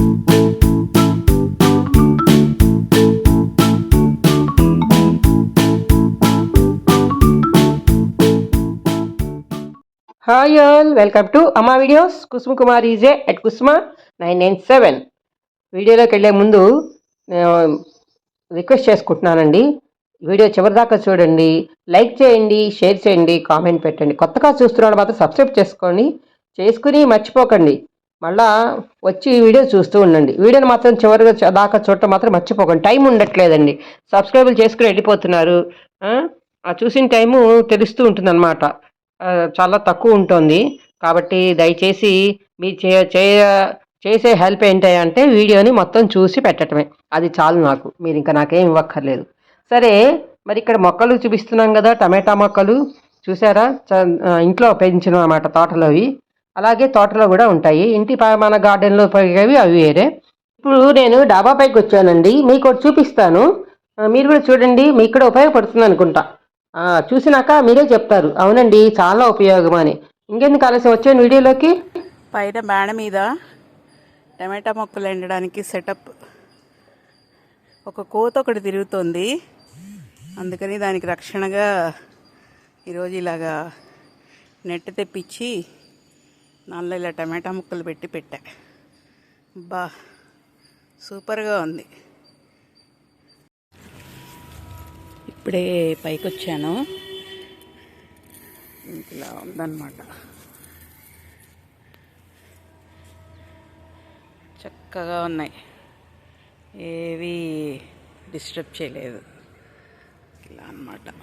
Hi all welcome to Amma videos Kusuma Kumar E J at Kusuma nine nine seven వీడియోలోకి వెళ్ళే ముందు నేను request చేసుకుంటున్నానండి. Video చివరిదాకా చూడండి లైక్ చేయండి షేర్ చేయండి కామెంట్ పెట్టండి. కొత్తగా చూస్తున్నాను మాత్రం సబ్స్క్రైబ్ చేసుకోండి. చేసుకుని మర్చిపోకండి. మళ్ళా వచ్చి వీడియో చూస్తూ ఉండండి. వీడియోని మాత్రం చివరిగా దాకా చూడటం మాత్రం మర్చిపోకండి. టైం ఉండట్లేదండి. సబ్స్క్రైబులు చేసుకుని వెళ్ళిపోతున్నారు. ఆ? చూసిన టైము తెలుస్తూ ఉంటుందన్నమాట. ఆ, చాలా తక్కువ ఉంటుంది. కాబట్టి దయచేసి మీరు చే చేయ చేసే హెల్ప్ ఏంటంటే వీడియోని మొత్తం చూసి పెట్టడమే అది చాలు నాకు. మీరు ఇంకా నాకేం ఇవ్వక్కర్లేదు. సరే మరి ఇక్కడ మొక్కలు చూపిస్తున్నాం కదా టమాటా మొక్కలు. చూసారా? చ- ఇంట్లో పెంచిన అన్నమాట తోటలో అవి. అలాగే తోటలో కూడా ఉంటాయి. ఇంటి ప- మన గార్డెన్లో పెరిగేవి అవి వేరే. ఇప్పుడు నేను డాబా పైకి వచ్చానండి. మీకు ఒకటి చూపిస్తాను. మీరు కూడా చూడండి. మీకు కూడా ఉపయోగపడుతుంది అనుకుంటా. చూసినాక మీరే చెప్తారు. అవునండి చాలా ఉపయోగం అని. ఇంకెందుకు ఆలస్యం? వచ్చాను వీడియోలోకి. పైన మేడ మీద టమాటా మొక్కలు ఎండడానికి సెటప్. ఒక కోత ఒకటి తిరుగుతుంది. అందుకని దానికి రక్షణగా ఈరోజు ఇలాగా నెట్ తెప్పించి దానిలో ఇలా టమాటా ముక్కలు పెట్టి పెట్టా. బా సూపర్గా ఉంది. ఇప్పుడే పైకి వచ్చాను ఇలా ఉందన్నమాట. చక్కగా ఉన్నాయి. ఏవి డిస్టర్బ్ చేయలేదు. ఇలా అన్నమాట.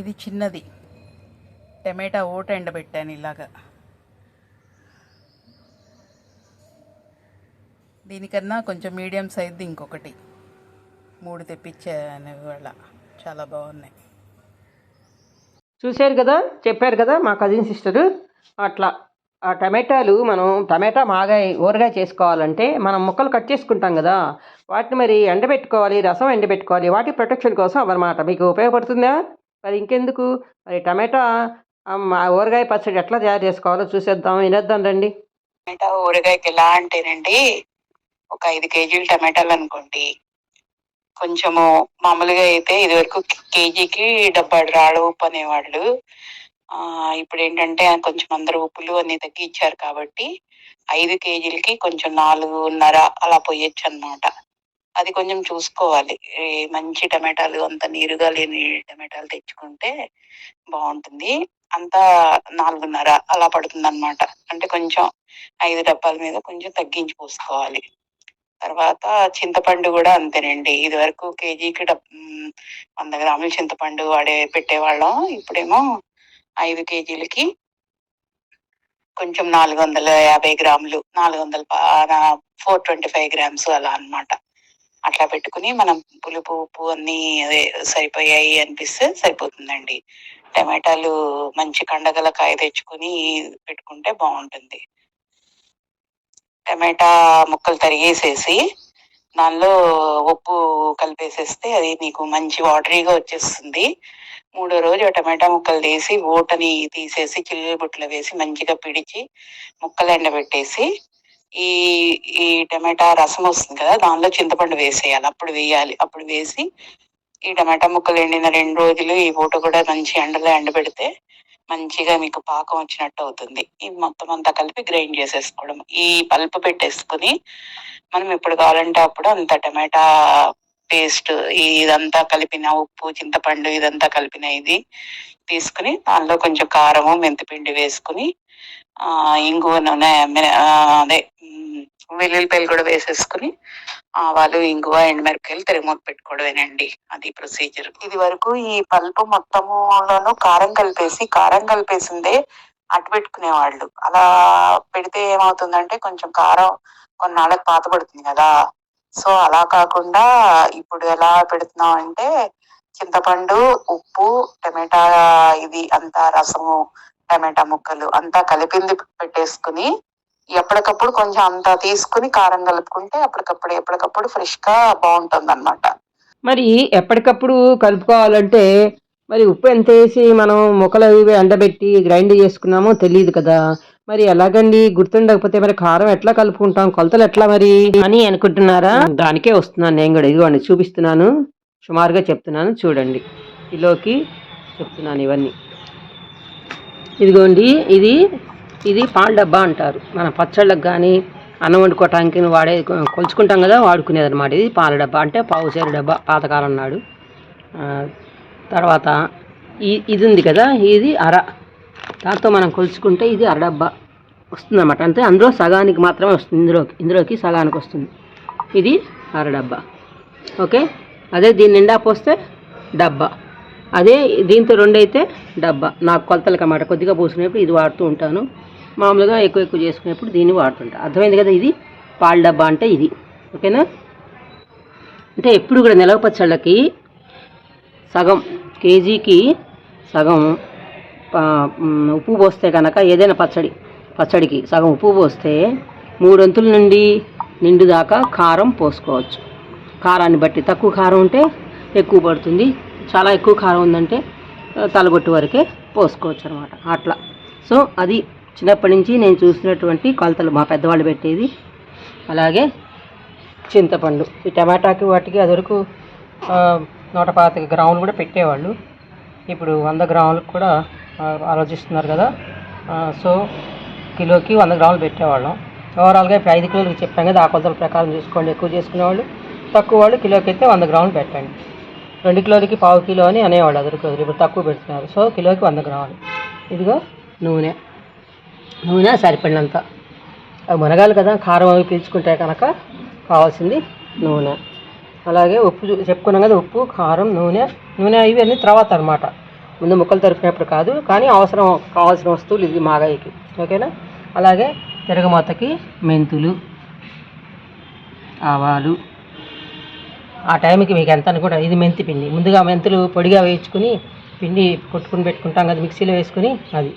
ఇది చిన్నది. టమాటా ఓట ఎండబెట్టాను ఇలాగా. దీనికన్నా కొంచెం మీడియం సైజ్ది ఇంకొకటి. మూడు తెప్పించాను ఇవాళ. చాలా బాగున్నాయి. చూశారు కదా? చెప్పారు కదా మా కజిన్ సిస్టరు అట్లా ఆ టమాటాలు మనం టమాటా మాగా ఊరగాయ చేసుకోవాలంటే మనం ముక్కలు కట్ చేసుకుంటాం కదా. వాటిని మరి ఎండబెట్టుకోవాలి రసం ఎండబెట్టుకోవాలి. వాటి ప్రొటెక్షన్ కోసం అవన్నమాట మీకు ఉపయోగపడుతుందా? మరి ఇంకెందుకు? మరి టమాటా మా ఊరగాయ పచ్చడి ఎట్లా తయారు చేసుకోవాలో చూసేద్దాం వినేద్దాం రండి. టమాటా ఊరగాయకి ఎలా అంటేనండి ఒక ఐదు కేజీలు టమాటాలు అనుకోండి. కొంచెము మామూలుగా అయితే ఇది వరకు కేజీకి డెబ్బై రాళ్ళ ఉప్పు అనేవాళ్ళు. ఇప్పుడు ఏంటంటే కొంచెం అందరు ఉప్పులు అన్ని తగ్గించారు కాబట్టి ఐదు కేజీలకి కొంచెం నాలుగున్నర అలా పోయొచ్చు అన్నమాట అది కొంచెం చూసుకోవాలి. మంచి టమాటాలు అంత నీరుగా లేని టమాటాలు తెచ్చుకుంటే బాగుంటుంది. అంతా నాలుగున్నర అలా పడుతుంది అనమాట అంటే కొంచెం ఐదు డబ్బాల మీద కొంచెం తగ్గించి పోసుకోవాలి. తర్వాత చింతపండు కూడా అంతేనండి. ఇది వరకు కేజీకి డబ్ వంద గ్రాముల చింతపండు వాడే పెట్టేవాళ్ళం. ఇప్పుడేమో ఐదు కేజీలకి కొంచెం నాలుగు వందల యాభై గ్రాములు నాలుగు వందల ఫోర్ ట్వంటీ ఫైవ్ గ్రామ్స్ అలా అన్నమాట. అట్లా పెట్టుకుని మనం పులుపు ఉప్పు అన్ని అదే సరిపోయాయి అనిపిస్తే సరిపోతుందండి. టమాటాలు మంచి కండగల కాయ తెచ్చుకుని పెట్టుకుంటే బాగుంటుంది. టమాటా ముక్కలు తరిగేసేసి దానిలో ఉప్పు కలిపేసేస్తే అది నీకు మంచి వాటరీగా వచ్చేస్తుంది. మూడో రోజు టమాటా ముక్కలు తీసి ఓటని తీసేసి చిల్లు బుట్టలో వేసి మంచిగా పిడిచి ముక్కలు ఎండబెట్టేసి ఈ ఈ టమాటా రసం వస్తుంది కదా దానిలో చింతపండు వేసేయాలి. అప్పుడు వేయాలి. అప్పుడు వేసి ఈ టమాటా ముక్కలు ఎండిన రెండు రోజులు ఈ పూట కూడా మంచి ఎండలో ఎండబెడితే మంచిగా మీకు పాకం వచ్చినట్టు అవుతుంది. ఈ మొత్తం అంతా కలిపి గ్రైండ్ చేసేసుకోవడం ఈ పల్పు పెట్టేసుకుని మనం ఎప్పుడు కావాలంటే అప్పుడు అంత టమాటా పేస్ట్ ఇదంతా కలిపిన ఉప్పు చింతపండు ఇదంతా కలిపిన ఇది తీసుకుని దానిలో కొంచెం కారము మెంతిపిండి వేసుకుని ఆ ఇంగువ నూనె అదే వెల్లుల్లిపాయలు కూడా వేసేసుకుని ఆవాలు ఇంగువ ఎండుమిరపకాయలు తిరిగిమూత పెట్టుకోవడమేనండి. అది ప్రొసీజర్. ఇది వరకు ఈ పల్పు మొత్తములోనూ కారం కలిపేసి కారం కలిపేసిందే అటు పెట్టుకునేవాళ్ళు. అలా పెడితే ఏమవుతుందంటే కొంచెం కారం కొన్నాళ్ళకి పాత పడుతుంది కదా. సో అలా కాకుండా ఇప్పుడు ఎలా పెడుతున్నాం అంటే చింతపండు ఉప్పు టమాటా ఇది అంతా రసము టమాటా ముక్కలు అంతా కలిపింది పెట్టేసుకుని ఎప్పటికప్పుడు కొంచెం అంతా తీసుకుని కారం కలుపుకుంటే అప్పటికప్పుడు ఎప్పటికప్పుడు ఫ్రెష్గా బాగుంటుంది అనమాట మరి ఎప్పటికప్పుడు కలుపుకోవాలంటే మరి ఉప్పు ఎంత వేసి మనం ముక్కలు అవి ఎండబెట్టి గ్రైండ్ చేసుకున్నామో తెలియదు కదా. మరి ఎలాగండి? గుర్తుండకపోతే మరి కారం ఎట్లా కలుపుకుంటాం? కొలతలు ఎట్లా మరి? అని అనుకుంటున్నారా? దానికే వస్తున్నాను నేను కూడా. ఇదిగోండి చూపిస్తున్నాను. సుమారుగా చెప్తున్నాను. చూడండి. కిలోకి చెప్తున్నాను ఇవన్నీ. ఇదిగోండి ఇది ఇది పాల డబ్బా అంటారు. మన పచ్చళ్ళకి కానీ అన్నం వండుకోవటానికి వాడే కొలుచుకుంటాం కదా వాడుకునేది అనమాట ఇది పాల డబ్బా. అంటే పావుసేరు డబ్బా పాతకాలం నాడు. తర్వాత ఈ ఇది ఉంది కదా ఇది అర దాంతో మనం కొలుచుకుంటే ఇది అర డబ్బా అంటే అందులో సగానికి మాత్రమే వస్తుంది. ఇందులోకి ఇందులోకి సగానికి వస్తుంది. ఇది అర డబ్బా ఓకే? అదే దీని నిండా పోస్తే డబ్బా. అదే దీంతో రెండైతే డబ్బా. నాకు కొలతలకు అన్నమాట. కొద్దిగా పోసుకునేప్పుడు ఇది వాడుతూ ఉంటాను. మామూలుగా ఎక్కువ ఎక్కువ చేసుకునేప్పుడు దీన్ని వాడుతుంటా. అర్థమైంది కదా ఇది? పాల డబ్బా అంటే ఇది. ఓకేనా? అంటే ఎప్పుడు కూడా నిలవ పచ్చళ్ళకి సగం కేజీకి సగం ఉప్పు పోస్తే కనుక ఏదైనా పచ్చడి పచ్చడికి సగం ఉప్పు పోస్తే మూడొంతుల నుండి నిండు దాకా కారం పోసుకోవచ్చు. కారాన్ని బట్టి తక్కువ కారం ఉంటే ఎక్కువ పడుతుంది. చాలా ఎక్కువ కారం ఉందంటే తలగొట్టు వరకే పోసుకోవచ్చు అనమాట అట్లా. సో అది చిన్నప్పటి నుంచి నేను చూసినటువంటి కొలతలు మా పెద్దవాళ్ళు పెట్టేది. అలాగే చింతపండు. ఈ టమాటాకి వాటికి అదివరకు వరకు నూట పాతిక గ్రాములు కూడా పెట్టేవాళ్ళు. ఇప్పుడు వంద గ్రాములకు కూడా ఆలోచిస్తున్నారు కదా. సో కిలోకి వంద గ్రాములు పెట్టేవాళ్ళం. ఓవరాల్గా ఇప్పుడు ఐదు కిలోలు చెప్పాం కదా ఆ కొలతల ప్రకారం చూసుకోండి ఎక్కువ చేసుకునే వాళ్ళు తక్కువ వాళ్ళు కిలోకి అయితే వంద గ్రాములు పెట్టండి. రెండు కిలోలకి పావు కిలో అని అనేవాళ్ళు అదొక ఇప్పుడు తక్కువ పెడుతున్నారు. సో కిలోకి వంద గ్రాములు. ఇదిగో నూనె. నూనె సరిపడినంత. అవి మునగాలి కదా కారం అవి పీల్చుకుంటే కనుక కావాల్సింది నూనె. అలాగే ఉప్పు చూ- చెప్పుకున్నాం కదా ఉప్పు కారం నూనె. నూనె ఇవన్నీ తర్వాత అనమాట ముందు ముక్కలు తరిపినప్పుడు కాదు కానీ అవసరం కావాల్సిన వస్తువులు ఇది మాగాయికి. ఓకేనా? అలాగే తిరగమాతకి మెంతులు ఆవాలు. ఆ టైంకి మీకు ఎంత అనుకుంటా ఇది మెంతి పిండి. ముందుగా మెంతులు పొడిగా వేయించుకుని పిండి కొట్టుకుని పెట్టుకుంటాం కదా మిక్సీలో వేసుకుని అది.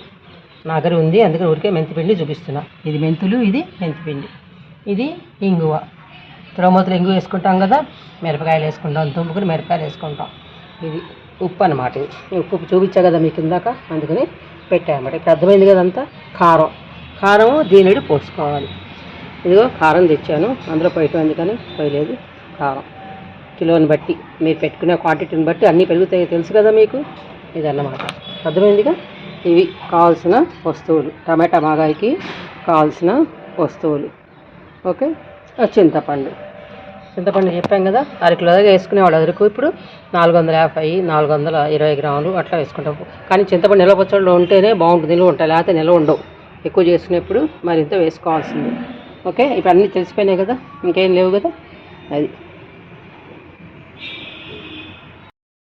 నా దగ్గర ఉంది అందుకని ఊరికే మెంతి పిండి చూపిస్తున్నా. ఇది మెంతులు ఇది మెంతి పిండి. ఇది ఇంగువ. తిరుమతలు ఇంగువ వేసుకుంటాం కదా మిరపకాయలు వేసుకుంటాం తుంపుకుని మిరపకాయలు వేసుకుంటాం. ఇది. ఉప్పు అనమాట ఇది ఉప్పు చూపించా కదా మీకు ఇందాక? అందుకని పెట్టాయన్నమాట ఇక్కడ అర్థమైంది కదా అంతా? కారం. కారం దీనిడి పోసుకోవాలి. ఇదిగో కారం తెచ్చాను. అందులో పోయటం అందుకని పోయలేదు. కారం. కిలోని బట్టి. మీరు పెట్టుకునే క్వాంటిటీని బట్టి అన్నీ పెరుగుతాయి తెలుసు కదా మీకు? ఇదన్నమాట. అర్థమైందిగా? ఇవి కావాల్సిన వస్తువులు. టమాటా మాగాయికి కావాల్సిన వస్తువులు. ఓకే? చింతపండు. చింతపండు చెప్పాం కదా అరకిలో దాకా వేసుకునేవాడు అరకు ఇప్పుడు నాలుగు వందల యాభై నాలుగు వందల ఇరవై గ్రాములు అట్లా వేసుకుంటాం. కానీ చింతపండు నిల్వ పచ్చళ్ళు ఉంటేనే బాగుంటుంది నిల్వ ఉంటాయి లేకపోతే నిల్వ ఉండవు. ఎక్కువ చేసుకునేప్పుడు మరింత వేసుకోవాల్సింది. ఓకే? ఇప్పుడు అన్నీ తెలిసిపోయినాయి కదా ఇంకేం లేవు కదా? అది.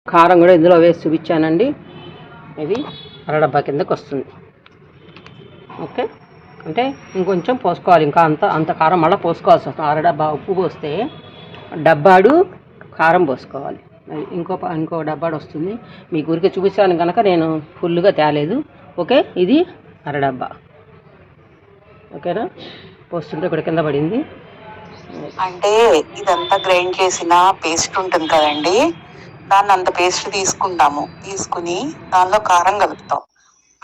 కారం కూడా ఇందులో వేసి చూపించానండి. ఇది అరడబ్బా కిందకు వస్తుంది. ఓకే? అంటే ఇంకొంచెం పోసుకోవాలి ఇంకా అంత అంత కారం మళ్ళీ పోసుకోవాల్సి వస్తుంది. అరడబ్బా ఉప్పు పోస్తే డబ్బాడు కారం పోసుకోవాలి. అది ఇంకో ఇంకో డబ్బాడు వస్తుంది. మీ గురికి చూపించాను కనుక నేను ఫుల్గా తేలేదు. ఓకే? ఇది అరడబ్బా ఓకేనా? పోస్తుంటే ఇక్కడ కింద పడింది. అంటే ఇదంతా గ్రైండ్ చేసిన పేస్ట్ ఉంటుంది కదండి. దాన్ని అంత పేస్ట్ తీసుకుంటాము. తీసుకుని దానిలో కారం కలుపుతాం.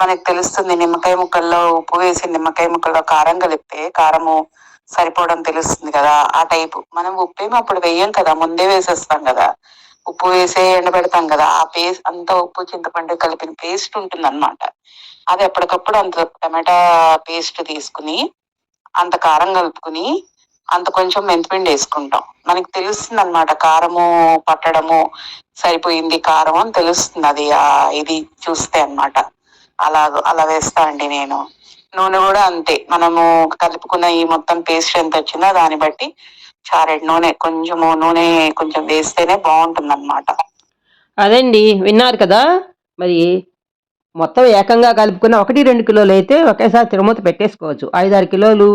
మనకు తెలుస్తుంది నిమ్మకాయ ముక్కల్లో ఉప్పు వేసి నిమ్మకాయ ముక్కల్లో కారం కలిపితే కారము సరిపోవడం తెలుస్తుంది కదా ఆ టైపు. మనం ఉప్పు ఏమో అప్పుడు వేయం కదా ముందే వేసేస్తాం కదా. ఉప్పు వేసే ఎండబెడతాం కదా ఆ పేస్ట్ అంత ఉప్పు చింతపండు కలిపిన పేస్ట్ ఉంటుంది అనమాట అది ఎప్పటికప్పుడు అంత టమాటా పేస్ట్ తీసుకుని అంత కారం కలుపుకుని అంత కొంచెం మెంతిపిండి వేసుకుంటాం. మనకి తెలుస్తుంది అనమాట కారము పట్టడము సరిపోయింది కారం అని తెలుస్తుంది అది ఆ ఇది చూస్తే అన్నమాట. అలా అలా వేస్తా అండి నేను. నూనె కూడా అంతే. మనము కలుపుకున్న ఈ మొత్తం పేస్ట్ ఎంత వచ్చిందో దాన్ని బట్టి చారెడ్ నూనె కొంచెము నూనె కొంచెం వేస్తేనే బాగుంటుంది అనమాట అదండి విన్నారు కదా? మరి మొత్తం ఏకంగా కలుపుకున్న ఒకటి రెండు కిలోలు అయితే ఒకేసారి తిరుమూత పెట్టేసుకోవచ్చు. ఐదారు కిలోలు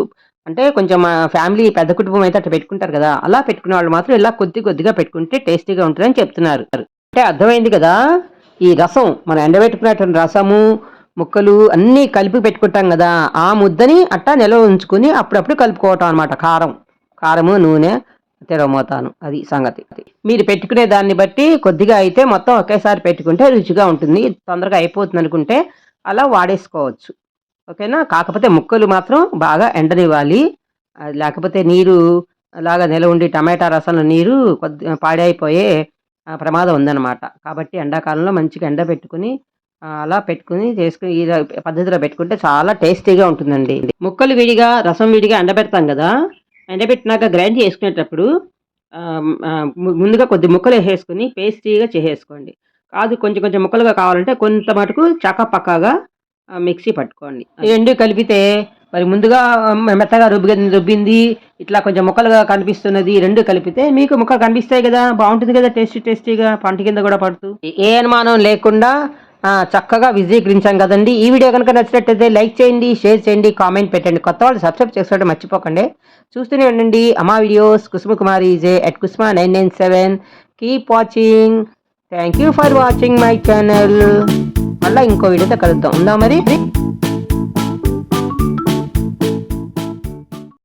అంటే కొంచెం మా ఫ్యామిలీ పెద్ద కుటుంబం అయితే అట్లా పెట్టుకుంటారు కదా? అలా పెట్టుకునే వాళ్ళు మాత్రం ఇలా కొద్ది కొద్దిగా పెట్టుకుంటే టేస్టీగా ఉంటుందని చెప్తున్నారు. అంటే అర్థమైంది కదా? ఈ రసం మనం ఎండబెట్టుకున్నటువంటి రసము ముక్కలు అన్నీ కలిపి పెట్టుకుంటాం కదా ఆ ముద్దని అట్టా నిల్వ ఉంచుకుని అప్పుడప్పుడు కలుపుకోవటం అనమాట కారం. కారము నూనె తెరవమోతాను అది సంగతి. మీరు పెట్టుకునే దాన్ని బట్టి కొద్దిగా అయితే మొత్తం ఒకేసారి పెట్టుకుంటే రుచిగా ఉంటుంది తొందరగా అయిపోతుంది అనుకుంటే అలా వాడేసుకోవచ్చు. ఓకేనా? కాకపోతే ముక్కలు మాత్రం బాగా ఎండనివ్వాలి. అది లేకపోతే నీరు అలాగా నిల ఉండి టమాటా రసంలో నీరు కొద్ది పాడైపోయే ప్రమాదం ఉందన్నమాట. కాబట్టి ఎండాకాలంలో మంచిగా ఎండ పెట్టుకుని అలా పెట్టుకుని చేసుకుని ఈ పద్ధతిలో పెట్టుకుంటే చాలా టేస్టీగా ఉంటుందండి. ముక్కలు విడిగా రసం విడిగా ఎండబెడతాం కదా ఎండబెట్టినాక గ్రైండ్ చేసుకునేటప్పుడు ముందుగా కొద్ది ముక్కలు వేసేసుకుని పేస్టీగా చేసేసుకోండి. కాదు కొంచెం కొంచెం ముక్కలుగా కావాలంటే కొంత మటుకు చక్కపక్కగా మిక్సీ పట్టుకోండి. రెండు కలిపితే మరి ముందుగా మె- మెత్తగా రుబ్బి రుబ్బింది ఇట్లా కొంచెం ముక్కలుగా కనిపిస్తున్నది రెండు కలిపితే మీకు ముక్కలు కనిపిస్తాయి కదా బాగుంటుంది కదా టేస్టీ టేస్టీగా పంట కింద కూడా పడుతూ. ఏ అనుమానం లేకుండా చక్కగా విజయీకరించాం కదండి. ఈ వీడియో కనుక నచ్చినట్టయితే లైక్ చేయండి షేర్ చేయండి కామెంట్ పెట్టండి. కొత్త వాళ్ళు సబ్స్క్రైబ్ చేసుకోవడం మర్చిపోకండి. చూస్తూనే ఉండండి. Amma videos Kusuma Kumari J at Kusuma nine nine seven. Keep watching thank you for watching my channel మళ్ళీ ఇంకో వీడియోతో కలుద్దాం. ఉందా మరి?